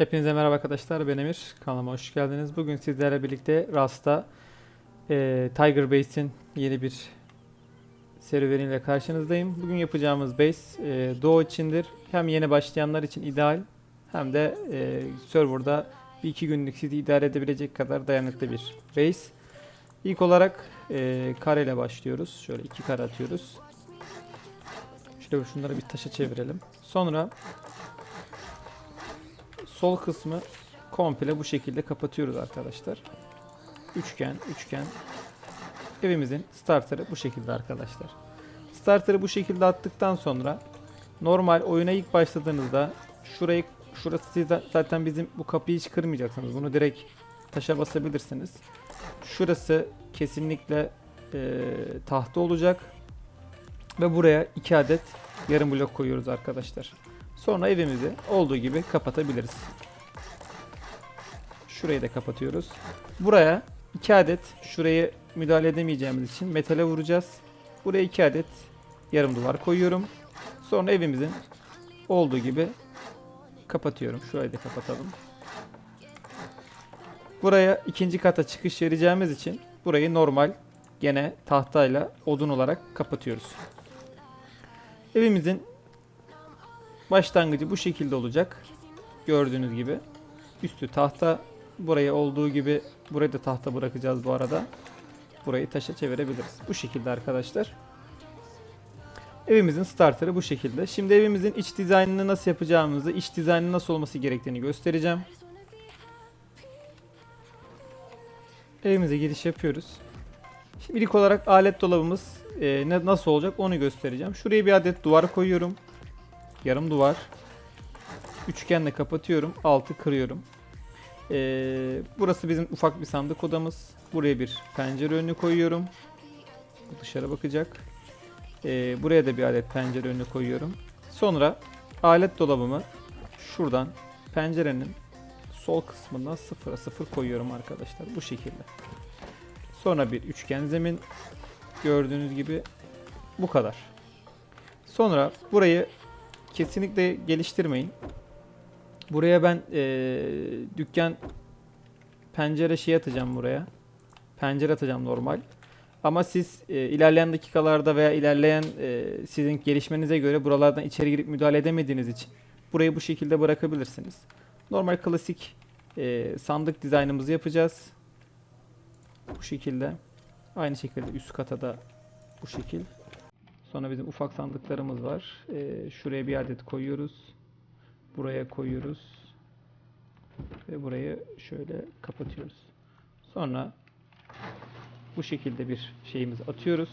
Hepinize merhaba arkadaşlar. Ben Emir. Kanalıma hoş geldiniz. Bugün sizlerle birlikte Rasta e, Tiger Base'in yeni bir serüveniyle karşınızdayım. Bugün yapacağımız base e, Doğu içindir. Hem yeni başlayanlar için ideal hem de e, serverda bir iki günlük sizi idare edebilecek kadar dayanıklı bir base. İlk olarak e, kare başlıyoruz. Şöyle iki kare atıyoruz. Şöyle şunları bir taşa çevirelim. Sonra sol kısmı komple bu şekilde kapatıyoruz arkadaşlar. Üçgen, üçgen. Evimizin starterı bu şekilde arkadaşlar. Starterı bu şekilde attıktan sonra normal oyuna ilk başladığınızda şurayı şurası siz zaten bizim bu kapıyı hiç kırmayacaksınız. Bunu direkt taşa basabilirsiniz. Şurası kesinlikle eee, tahta olacak. Ve buraya iki adet yarım blok koyuyoruz arkadaşlar. Sonra evimizi olduğu gibi kapatabiliriz. Şurayı da kapatıyoruz. Buraya 2 adet şurayı müdahale edemeyeceğimiz için metale vuracağız. Buraya 2 adet yarım duvar koyuyorum. Sonra evimizin olduğu gibi kapatıyorum. Şurayı da kapatalım. Buraya ikinci kata çıkış vereceğimiz için burayı normal gene tahtayla odun olarak kapatıyoruz. Evimizin Başlangıcı bu şekilde olacak. Gördüğünüz gibi. Üstü tahta. Buraya olduğu gibi burayı da tahta bırakacağız bu arada. Burayı taşa çevirebiliriz. Bu şekilde arkadaşlar. Evimizin starterı bu şekilde. Şimdi evimizin iç dizaynını nasıl yapacağımızı, iç dizaynı nasıl olması gerektiğini göstereceğim. Evimize giriş yapıyoruz. Şimdi ilk olarak alet dolabımız e, nasıl olacak onu göstereceğim. Şuraya bir adet duvar koyuyorum. Yarım duvar. Üçgenle kapatıyorum. Altı kırıyorum. Ee, burası bizim ufak bir sandık odamız. Buraya bir pencere önü koyuyorum. Dışarı bakacak. Ee, buraya da bir adet pencere önü koyuyorum. Sonra alet dolabımı şuradan pencerenin sol kısmından sıfıra sıfır koyuyorum arkadaşlar. Bu şekilde. Sonra bir üçgen zemin. Gördüğünüz gibi bu kadar. Sonra burayı kesinlikle geliştirmeyin. Buraya ben eee, dükkan pencere şey atacağım buraya. Pencere atacağım normal. Ama siz eee, ilerleyen dakikalarda veya ilerleyen eee, sizin gelişmenize göre buralardan içeri girip müdahale edemediğiniz için burayı bu şekilde bırakabilirsiniz. Normal klasik eee, sandık dizaynımızı yapacağız. Bu şekilde. Aynı şekilde üst kata da bu şekil. Sonra bizim ufak sandıklarımız var. Ee, şuraya bir adet koyuyoruz. Buraya koyuyoruz. Ve burayı şöyle kapatıyoruz. Sonra bu şekilde bir şeyimizi atıyoruz.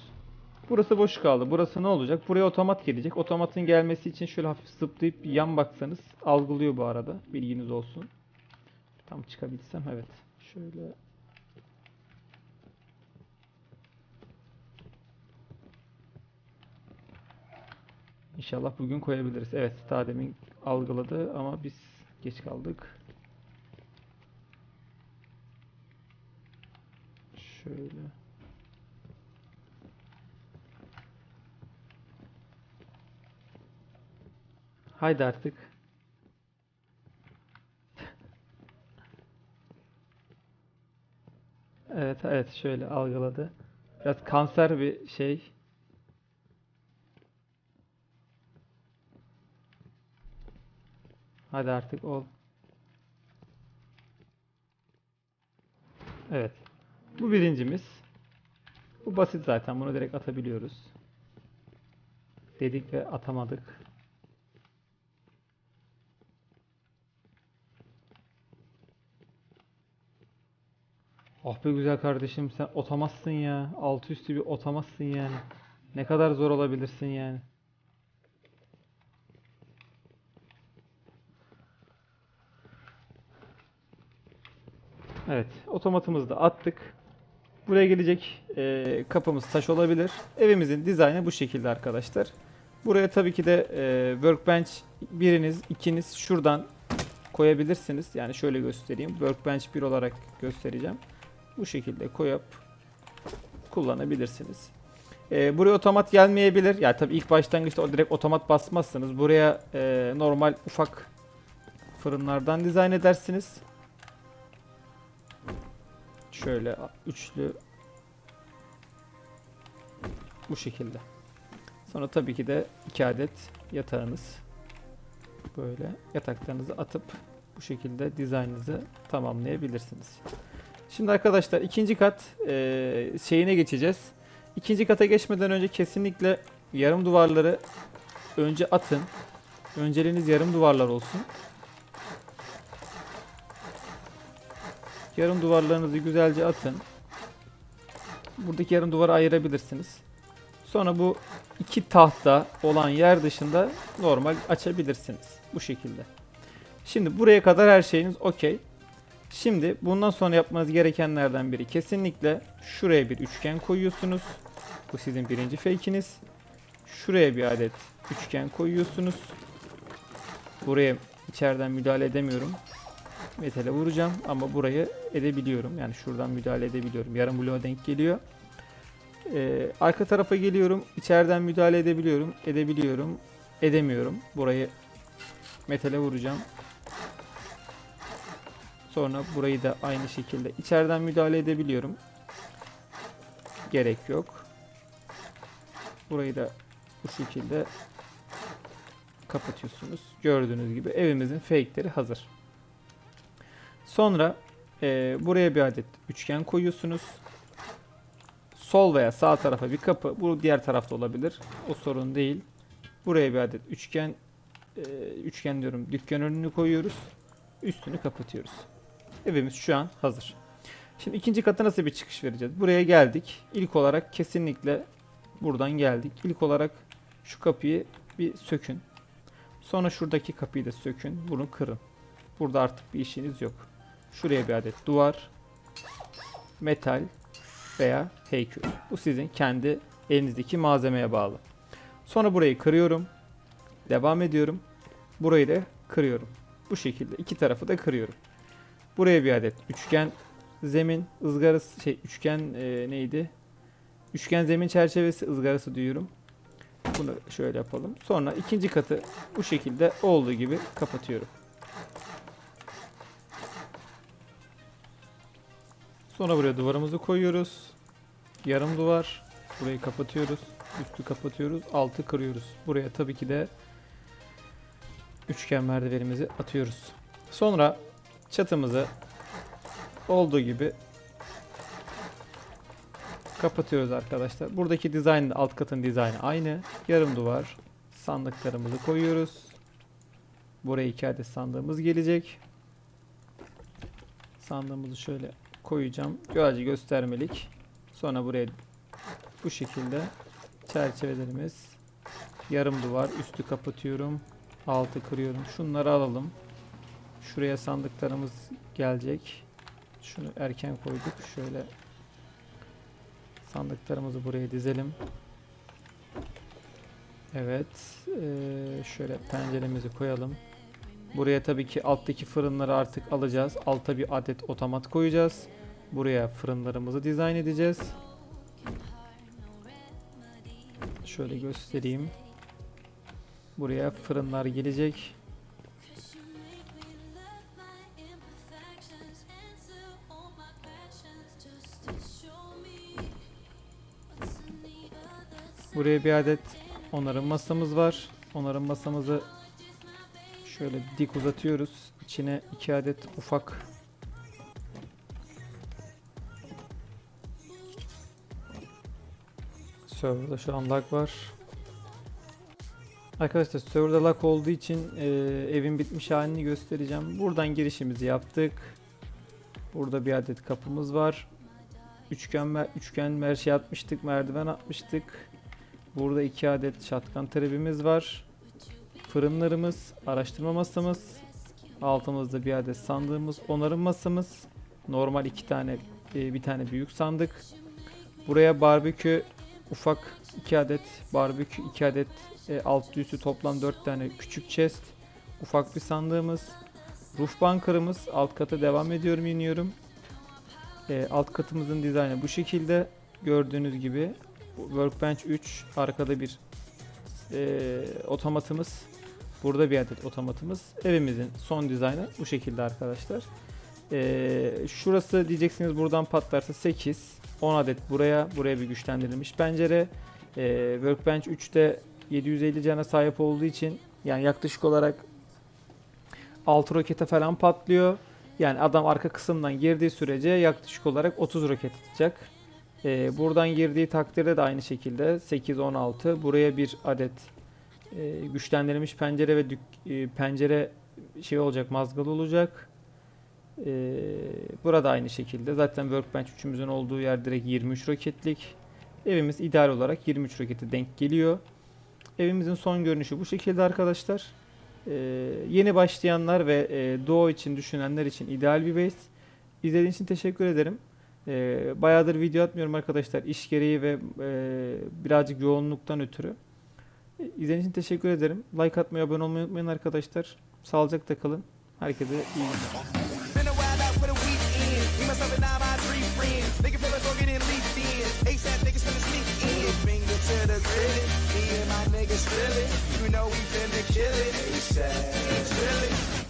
Burası boş kaldı. Burası ne olacak? Buraya otomat gelecek. Otomatın gelmesi için şöyle hafif zıplayıp yan baksanız algılıyor bu arada. Bilginiz olsun. Tam çıkabilsem evet. Şöyle İnşallah bugün koyabiliriz. Evet, daha demin algıladı ama biz geç kaldık. Şöyle. Haydi artık. Evet, evet şöyle algıladı. Biraz kanser bir şey. Hadi artık ol. Evet. Bu birincimiz. Bu basit zaten. Bunu direkt atabiliyoruz. Dedik ve atamadık. Ah be güzel kardeşim sen otamazsın ya. Altı üstü bir otamazsın yani. Ne kadar zor olabilirsin yani. Evet, otomatımızı da attık. Buraya gelecek e, kapımız taş olabilir. Evimizin dizaynı bu şekilde arkadaşlar. Buraya tabii ki de e, workbench biriniz, ikiniz şuradan koyabilirsiniz. Yani şöyle göstereyim. Workbench 1 olarak göstereceğim. Bu şekilde koyup kullanabilirsiniz. E, buraya otomat gelmeyebilir. Yani tabii ilk başlangıçta direkt otomat basmazsınız. Buraya e, normal ufak fırınlardan dizayn edersiniz. Şöyle üçlü bu şekilde. Sonra tabii ki de iki adet yatağınız böyle yataklarınızı atıp bu şekilde dizaynınızı tamamlayabilirsiniz. Şimdi arkadaşlar ikinci kat eee, şeyine geçeceğiz. İkinci kata geçmeden önce kesinlikle yarım duvarları önce atın. Önceliğiniz yarım duvarlar olsun. Yarım duvarlarınızı güzelce atın. Buradaki yarım duvarı ayırabilirsiniz. Sonra bu iki tahta olan yer dışında normal açabilirsiniz. Bu şekilde. Şimdi buraya kadar her şeyiniz okey. Şimdi bundan sonra yapmanız gerekenlerden biri kesinlikle şuraya bir üçgen koyuyorsunuz. Bu sizin birinci fake'iniz. Şuraya bir adet üçgen koyuyorsunuz. Buraya içeriden müdahale edemiyorum. Metale vuracağım ama burayı edebiliyorum. Yani şuradan müdahale edebiliyorum. Yarım bloğa denk geliyor. Ee, arka tarafa geliyorum. İçeriden müdahale edebiliyorum. Edebiliyorum. Edemiyorum. Burayı metale vuracağım. Sonra burayı da aynı şekilde içeriden müdahale edebiliyorum. Gerek yok. Burayı da bu şekilde kapatıyorsunuz. Gördüğünüz gibi evimizin fake'leri hazır. Sonra eee, buraya bir adet üçgen koyuyorsunuz. Sol veya sağ tarafa bir kapı. Bu diğer tarafta olabilir. O sorun değil. Buraya bir adet üçgen eee, üçgen diyorum. Dükkan önünü koyuyoruz. Üstünü kapatıyoruz. Evimiz şu an hazır. Şimdi ikinci kata nasıl bir çıkış vereceğiz? Buraya geldik. İlk olarak kesinlikle buradan geldik. İlk olarak şu kapıyı bir sökün. Sonra şuradaki kapıyı da sökün. Bunu kırın. Burada artık bir işiniz yok. Şuraya bir adet duvar, metal veya heykül. Bu sizin kendi elinizdeki malzemeye bağlı. Sonra burayı kırıyorum. Devam ediyorum. Burayı da kırıyorum. Bu şekilde iki tarafı da kırıyorum. Buraya bir adet üçgen zemin ızgarası şey üçgen e, neydi? Üçgen zemin çerçevesi ızgarası diyorum. Bunu şöyle yapalım. Sonra ikinci katı bu şekilde olduğu gibi kapatıyorum. Sonra buraya duvarımızı koyuyoruz. Yarım duvar. Burayı kapatıyoruz. Üstü kapatıyoruz. Altı kırıyoruz. Buraya tabii ki de üçgen merdivenimizi atıyoruz. Sonra çatımızı olduğu gibi kapatıyoruz arkadaşlar. Buradaki dizayn alt katın dizaynı aynı. Yarım duvar sandıklarımızı koyuyoruz. Buraya iki adet sandığımız gelecek. Sandığımızı şöyle koyacağım. Güzelce göstermelik. Sonra buraya bu şekilde çerçevelerimiz yarım duvar üstü kapatıyorum. Altı kırıyorum. Şunları alalım. Şuraya sandıklarımız gelecek. Şunu erken koyduk. Şöyle sandıklarımızı buraya dizelim. Evet. şöyle penceremizi koyalım. Buraya tabii ki alttaki fırınları artık alacağız. Alta bir adet otomat koyacağız. Buraya fırınlarımızı dizayn edeceğiz. Şöyle göstereyim. Buraya fırınlar gelecek. Buraya bir adet onarım masamız var. Onarım masamızı şöyle dik uzatıyoruz. İçine iki adet ufak Serverda şu an lag var. Arkadaşlar serverda lag olduğu için e, evin bitmiş halini göstereceğim. Buradan girişimizi yaptık. Burada bir adet kapımız var. Üçgen mer- üçgen mer şey atmıştık, merdiven atmıştık. Burada iki adet şatkan trebimiz var. Fırınlarımız, araştırma masamız, altımızda bir adet sandığımız, onarım masamız, normal iki tane, e, bir tane büyük sandık. Buraya barbekü ufak 2 adet barbekü 2 adet e, alt üstü toplam 4 tane küçük chest ufak bir sandığımız roof bunker'ımız alt kata devam ediyorum iniyorum E, alt katımızın dizaynı bu şekilde gördüğünüz gibi workbench 3 arkada bir e, otomatımız Burada bir adet otomatımız. Evimizin son dizaynı bu şekilde arkadaşlar. Ee, şurası diyeceksiniz buradan patlarsa 8. 10 adet buraya. Buraya bir güçlendirilmiş pencere. Ee, Workbench 3'te 750 cana sahip olduğu için yani yaklaşık olarak 6 rokete falan patlıyor. Yani adam arka kısımdan girdiği sürece yaklaşık olarak 30 roket atacak. Ee, buradan girdiği takdirde de aynı şekilde 8-16 buraya bir adet e, güçlendirilmiş pencere ve dük- e, pencere şey olacak mazgalı olacak. Ee, burada aynı şekilde zaten Workbench 3'ümüzün olduğu yer direkt 23 roketlik. Evimiz ideal olarak 23 rokete denk geliyor. Evimizin son görünüşü bu şekilde arkadaşlar. Ee, yeni başlayanlar ve e, Doğu için düşünenler için ideal bir base. İzlediğiniz için teşekkür ederim. Ee, bayağıdır video atmıyorum arkadaşlar iş gereği ve e, birazcık yoğunluktan ötürü. E, İzlediğiniz için teşekkür ederim. Like atmayı, abone olmayı unutmayın arkadaşlar. Sağlıcakla kalın. Herkese iyi günler. And my three friends. Nigga feel like in. ASAP niggas finna sneak in. Finger to the grilling. Me and my niggas grilling. You know we finna kill it. ASAP. Really?